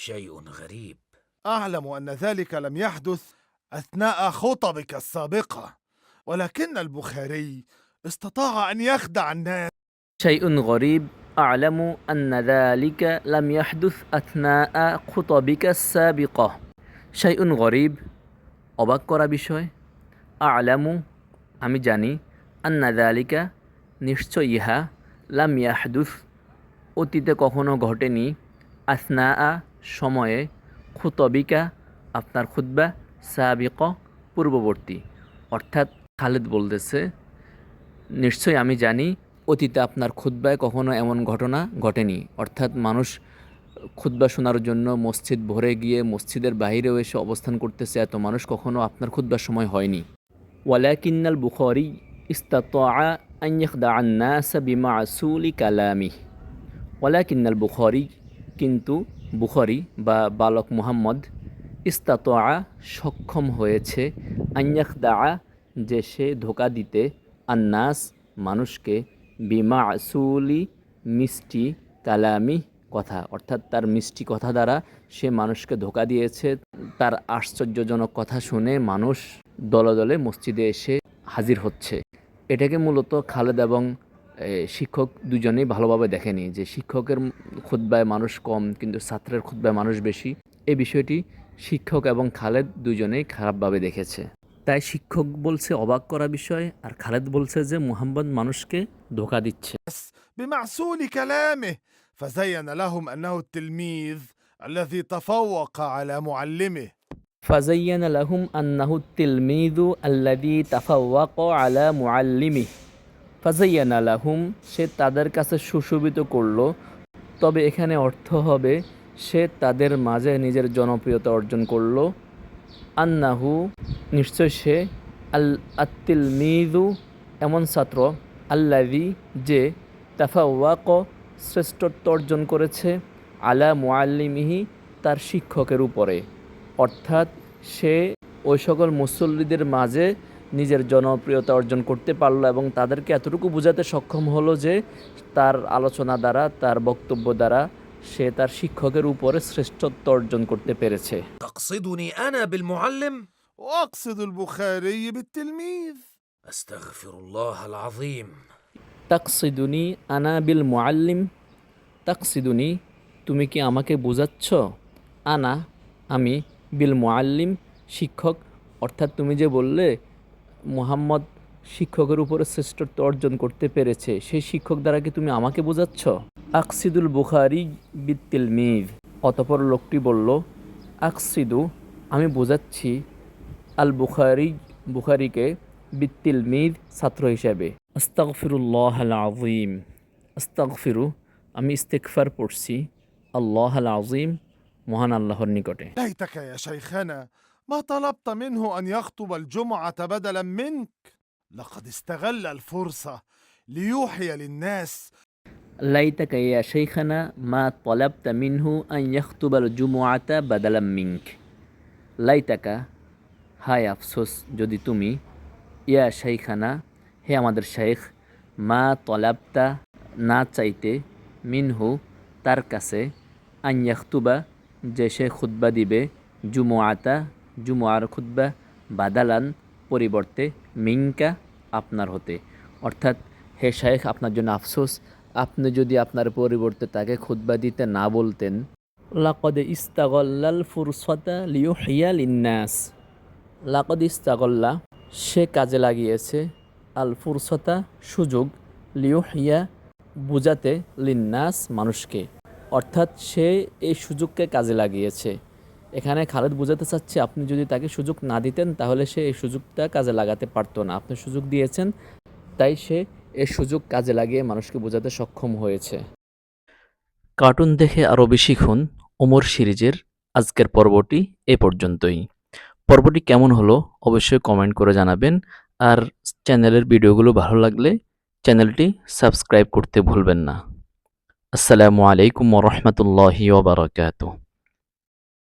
شيء غريب اعلم ان ذلك لم يحدث اثناء خطبك السابقه ولكن البخاري استطاع ان يخدع الناس شيء غريب أعلم أن ذلك لم يحدث أثناء خطبك السابقة شيء غريب অবাক করা বিষয় আলামু আমি জানি আন্না দালিকা নিশ্চয় ইহা লাম ইয়াহদুস অতীতে কখনো ঘটেনি আসনা আ সময়ে খুতবিকা আপনার খুতবা সাবিক পূর্ববর্তী। অর্থাৎ খালেদ বলতেছে, নিশ্চয়ই আমি জানি অতীতে আপনার খুদ্বায় কখনো এমন ঘটনা ঘটেনি। অর্থাৎ মানুষ খুদ্া শোনার জন্য মসজিদ ভরে গিয়ে মসজিদের বাইরেও এসে অবস্থান করতেছে, এত মানুষ কখনো আপনার খুদ্বার সময় হয়নি। ওয়ালাকিন্নাল বুখারি ইস্তাতা বিমা আসুলি কালামি ওয়ালাকিন্নাল বুখারি কিন্তু বুখারি বা বালক মুহাম্মদ ইস্তাতা সক্ষম হয়েছে আন্যাখদা যে সে ধোকা দিতে আন্নাস মানুষকে বিমা আসুলি মিষ্টি কালামি কথা, অর্থাৎ তার মিষ্টি কথা দ্বারা সে মানুষকে ধোকা দিয়েছে। তার আশ্চর্যজনক কথা শুনে মানুষ দলে দলে মসজিদে এসে হাজির হচ্ছে। এটাকে মূলত খালেদ এবং শিক্ষক দুজনেই ভালোভাবে দেখেনি যে শিক্ষকের খুদ্বায় মানুষ কম কিন্তু ছাত্রের খুদ্বায় মানুষ বেশি এই বিষয়টি শিক্ষক এবং খালেদ দুজনেই খারাপভাবে দেখেছে তাই শিক্ষক বলছে অবাক করা বিষয় আর খালেদ বলছে যে মুহাম্মদ মানুষকে ধোকা দিচ্ছে بمعسول كلامه فزين لهم انه التلميذ الذي تفوق على معلمه ফাজাইয়ান লাহুম আন্নাহু তিলমিদু আল্লাদি তাফাওয়াক আলা মুআল্লিমি ফাজাইয়ান আলাহুম সে তাদের কাছে সুশোভিত করল, তবে এখানে অর্থ হবে, সে তাদের মাঝে নিজের জনপ্রিয়তা অর্জন করল। আন্নাহু, নিশ্চয় সে আল আত্তিলমিদু এমন ছাত্র আল্লাদি যে তাফাওয়াক শ্রেষ্ঠত্ব অর্জন করেছে আলা মুআল্লিমিহি তার শিক্ষকের উপরে। অর্থাৎ সে ওই সকল মুসল্লিদের মাঝে নিজের জনপ্রিয়তা অর্জন করতে পারলো এবং তাদেরকে এতটুকু বোঝাতে সক্ষম হলো যে তার আলোচনা দ্বারা তার বক্তব্য দ্বারা সে তার শিক্ষকের উপরে শ্রেষ্ঠত্ব অর্জন করতে পেরেছে تقصدني انا بالمعلم واقصد البخاري بالتلميذ استغفر الله العظيم তাকসিদুনি আনা বিল মুআল্লিম তাকসিদুনি তুমি কি আমাকে বোঝাচ্ছ আনা আমি বিল মুআল্লিম শিক্ষক অর্থাৎ তুমি যে বললে মোহাম্মদ শিক্ষকের উপরে শ্রেষ্ঠত্ব অর্জন করতে পেরেছে। সেই শিক্ষক দ্বারা কি তুমি আমাকে বোঝাচ্ছ? আকসিদুল বুখারি বিত্তিল মির অতপর লোকটি বলল, আকসিদু, আমি বোঝাচ্ছি আল বুখারি, বুখারিকে বিত্তিল মির ছাত্র হিসাবে। আস্তাগফিরুল্লাহ আল আজিম আস্তাগফিরু, আমি ইস্তেকফার পড়ছি আল্লাহ আল আজিম মহান আল্লাহর নিকটে। ما طلبت منه ان يخطب الجمعه بدلا منك لقد استغل الفرصه ليوحي للناس লাইতাকা ইয়া শেখানা মা তলাবতা মিনহু আন ইয়াখতুবাল জুমুআতা বাদালাম মিঙ্ক লাইতাকা হায় আফসোস যদি তুমি ইয়া শাইখানা হে আমাদের শেখ মা তলাবতা না চাইতে মিনহু তার কাছে আন ইয়াখতুবা যে সে খুতবা দিবে জুমুআতা জুমুআর খুতবা বাদালান পরিবর্তে মিঙ্কা আপনার হতে। অর্থাৎ, হে শায়েখ, আপনার জন্য আফসোস, আপনি যদি আপনার পরিবর্তে তাকে খুতবা দিতে না বলতেন, লাকদ ইস্তাগল্লাল ফুরসতা লিও হিয়া লিন্নাস। লাকদ ইস্তাগল্লা, সে কাজে লাগিয়েছে আল ফুরসতা সুযোগ লিও হিয়া বুঝাতে লিন্নাস মানুষকে। অর্থাৎ, সে এই সুযোগকে কাজে লাগিয়েছে। এখানে খালেদ বোঝাতে চাচ্ছে আপনি যদি তাকে সুযোগ না দিতেন তাহলে সে এই সুযোগটা কাজে লাগাতে পারতো না। আপনি সুযোগ দিয়েছেন, তাই সে এই সুযোগ কাজে লাগিয়ে মানুষকে বোঝাতে সক্ষম হয়েছে। কার্টুন দেখে আরও বেশি খুন ওমর সিরিজের আজকের পর্বটি এ পর্যন্তই। পর্বটি কেমন হলো অবশ্যই কমেন্ট করে জানাবেন, আর চ্যানেলের ভিডিওগুলো ভালো লাগলে চ্যানেলটি সাবস্ক্রাইব করতে ভুলবেন না। আসসালামু আলাইকুম রহমতুল্লাহি ওবরাকাতুহ